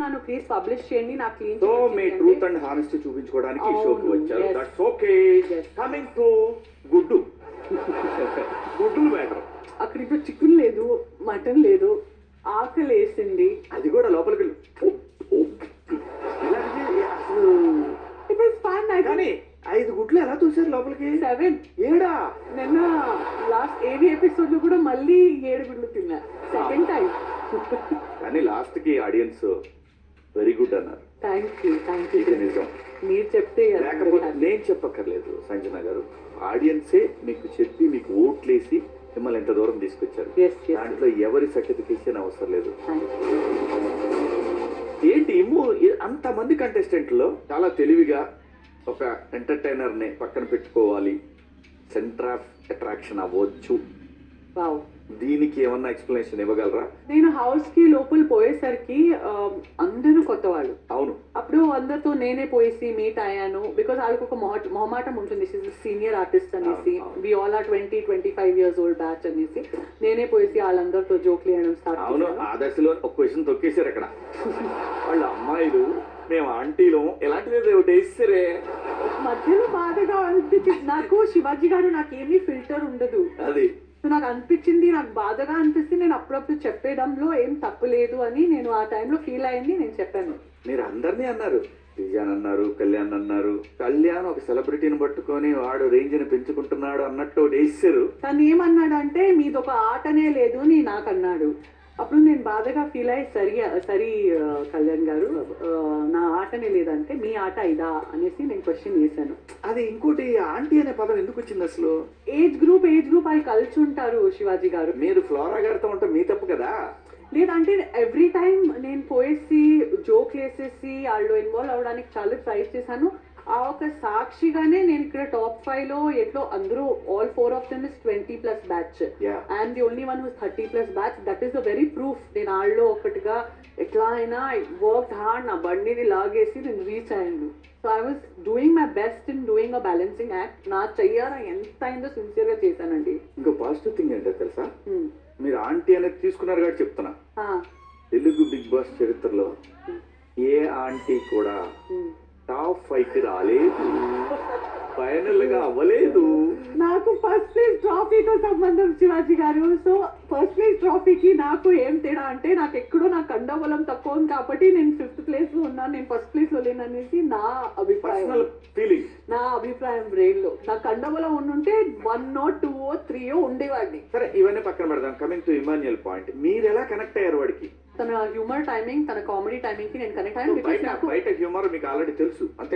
నన్ను please publish చేయండి నాకు క్లీన్ సో మీ ట్రూత్ అండ్ హానెస్టీ చూపించుకోవడానికి ఈ షోకి వచ్చారు. That's okay. కమింగ్ టు గుడ్డు. గుడ్డులు మ్యాటర్ అక్కడ ఇప్పుడు చికెన్ లేదు మటన్ లేదు ఆకలి వేసింది. అది కూడా లోపలికి వెళ్ళి. ఇలాంటిది అసలు ఫన్ ఐ కానీ ఐదు గుడ్లు ఎలా చూసారు లోపలికి? సెవెన్ ఏడా? నిన్న లాస్ట్ ఏవి ఎపిసోడ్లో కూడా మళ్ళీ ఏడు గుడ్లు తిన్నా. సెకండ్ టైం కానీ లాస్ట్కి ఆడియన్స్ వెరీ గుడ్ అన్నారు థ్యాంక్ యూ థ్యాంక్ యూ ఇది నిజం మీరు చెప్తే లేకపోతే నేను చెప్పక్కర్లేదు సంజన గారు. ఆడియన్సే మీకు చెప్పి మీకు ఓట్లేసి మిమ్మల్ని ఎంత దూరం తీసుకొచ్చారు. దాంట్లో ఎవరి సర్టిఫికేషన్ అవసరం లేదు. ఏంటి ఇమ్ము అంత మంది కంటెస్టెంట్లో చాలా తెలివిగా ఒక ఎంటర్టైనర్ని పక్కన పెట్టుకోవాలి. సెంటర్ ఆఫ్ అట్రాక్షన్ అవ్వచ్చు. వావ్ దీనికి ఏమన్నా ఎక్స్ప్లెనేషన్ ఇవ్వగలరా? నేను హౌస్కి లోపల పోయేసరికి అందరూ కొత్త వాళ్ళు అవును. అప్పుడు అందరితో నేనే పోయేసి మీట్ అయ్యాను. బికాస్ వాళ్ళకి ఒక మొహ- మొహమాటం ఉంటుంది. సీనియర్ ఆర్టిస్ట్ అనేసి. We all are twenty twenty five years old batch అనేసి. నేనే పోయేసి వాళ్ళందరితో జోక్లు వేయడం స్టార్ట్ అవును ఆ దశలో ఒక క్వశ్చన్ తొక్కేశారు అక్కడ. వాళ్ళ అమ్మాయిలు మేము ఆంటీలు ఒకటి వేస్తారే? మధ్యలో బాధగా అనిపించింది నాకు శివాజీ గారు నాకేమీ ఫిల్టర్ ఉండదు. అది. సో నాకు అనిపించింది నాకు బాధగా అనిపిస్తే నేను అప్పుడప్పుడు చెప్పేయడంలో ఏం తప్పులేదు అని నేను ఆ టైంలో ఫీల్ అయింది నేను చెప్పాను. మీరు అందరినీ అన్నారు. విజయాన్ అన్నారు కళ్యాణ్ అన్నారు. కళ్యాణ్ ఒక సెలబ్రిటీని పట్టుకొని వాడు రేంజ్ని పెంచుకుంటున్నాడు అన్నట్టు వేసారు తను ఏమన్నాడంటే మీది ఒక ఆటనే లేదు అని నాకు అన్నాడు. అప్పుడు నేను బాధగా ఫీల్ అయ్యి సరి సరి కళ్యాణ్ గారు నా ఆటనే లేదంటే మీ ఆట ఇదా అనేసి నేను క్వశ్చన్ చేశాను. అది ఇంకోటి ఆంటీ అనే పదం ఎందుకు వచ్చింది అసలు? ఏజ్ గ్రూప్ ఏజ్ గ్రూప్ వాళ్ళు కలిసి ఉంటారు శివాజీ గారు. మీరు ఫ్లోరా గారితో ఉంటే మీ తప్పు కదా? లేదంటే ఎవ్రీ టైం నేను పోయేసి జోక్ వేసేసి వాళ్ళు ఇన్వాల్వ్ అవ్వడానికి చాలా ట్రై చేశాను. ఆ ఒక సాక్షిగానే నేను ఇక్కడ టాప్ ఫైవ్లో ఎట్లో అందరూ all four of them is twenty plus batch. And the only one who's thirty plus batch that is the very proof నేను ఆళ్ళలో ఒకటిగా ఎట్లా అయినా వర్క్ హార్డ్ నా బండిని లాగేసి నేను రీచ్ అయ్యాను so I was doing my best in doing a balancing act నా చెయ్యారా ఎంత అయిందో సిన్సియర్గా చేశానండి ఇంకో పాజిటివ్ థింగ్ ఏంటో తెలుసా Hmm. మీరు ఆంటీ అనేది తీసుకున్నారు కాబట్టి చెప్తున్నా. తెలుగు బిగ్ బాస్ చరిత్రలో ఏ ఆంటీ కూడా Hmm. టాప్ ఫైవ్కి రాలేదు. ఫైనల్గా అవ్వలేదు. నాకు ఫస్ట్ ప్లేస్ ట్రాఫీతో సంబంధం శివాజీ గారు. సో ఫస్ట్ ప్లేస్ ట్రాఫీకి నాకు ఏం తేడా అంటే నాకు ఎక్కడో నా కండబలం తక్కువ ఉంది కాబట్టి నేను ఫిఫ్త్ ప్లేస్లో ఉన్నాను. నేను ఫస్ట్ ప్లేస్లో లేననేసి నా అభిప్రాయం. ఫీలింగ్ నా అభిప్రాయం బ్రెయిన్లో నా కండబలం ఉండుంటే one o two o three o ఉండేవాడిని. సరే ఇవన్నీ పక్కన పెడదాం. కమింగ్ టు ఇమాన్యుయల్ పాయింట్ మీరు ఎలా కనెక్ట్ అయ్యారు వాడికి? హ్యూమర్ టైమింగ్ తన కామెడీ టైమింగ్కి నేను కనెక్ట్ అయ్యాను బయట హ్యూమర్ మీకు ఆల్రెడీ తెలుసు. అంతే